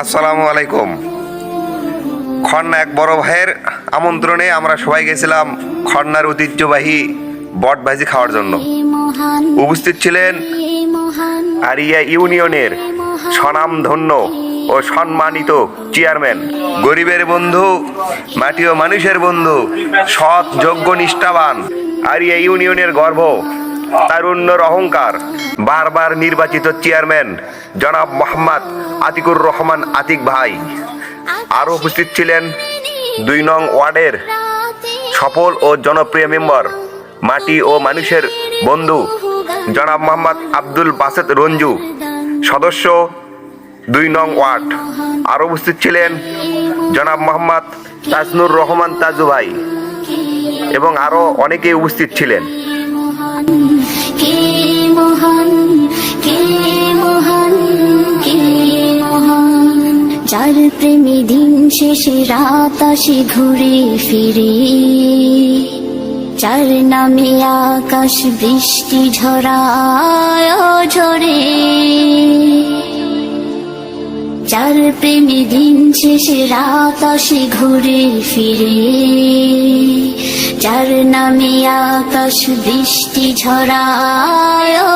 আসসালামু আলাইকুম। খন্না এক বড় ভাইয়ের আমন্ত্রণে আমরা সবাই গেছিলাম খন্নার ঐতিহ্যবাহী বট ভাজি খাওয়ার জন্য। উপস্থিত ছিলেন আরিয়া ইউনিয়নের স্বনামধন্য ও সম্মানিত চেয়ারম্যান, গরিবের বন্ধু, মাটি ও মানুষের বন্ধু, সৎ, যোগ্য, নিষ্ঠাবান আরিয়া ইউনিয়নের গর্ব তারুণ্যর অহংকার বারবার নির্বাচিত চেয়ারম্যান জনাব মোহাম্মদ আতিকুর রহমান আতিক ভাই। আরও উপস্থিত ছিলেন দুই নং ওয়ার্ডের সফল ও জনপ্রিয় মেম্বার, মাটি ও মানুষের বন্ধু জনাব মোহাম্মদ আব্দুল বাসেদ রঞ্জু। সদস্য দুই নং ওয়ার্ড। আরও উপস্থিত ছিলেন জনাব মোহাম্মদ তাজনুর রহমান তাজু ভাই। এবং আরও অনেকেই উপস্থিত ছিলেন। কে মহান কে মহান কে মহান? যার প্রেমী দিন শেষে রাত আসে ঘুরে ফিরে। যার নামে আকাশ বৃষ্টি ঝরায় ঝরে। যার প্রেমী দিন শেষে রাত আসে ঘুরে ফিরে। যার নামে আকাশ বৃষ্টি ঝরায় ঝরে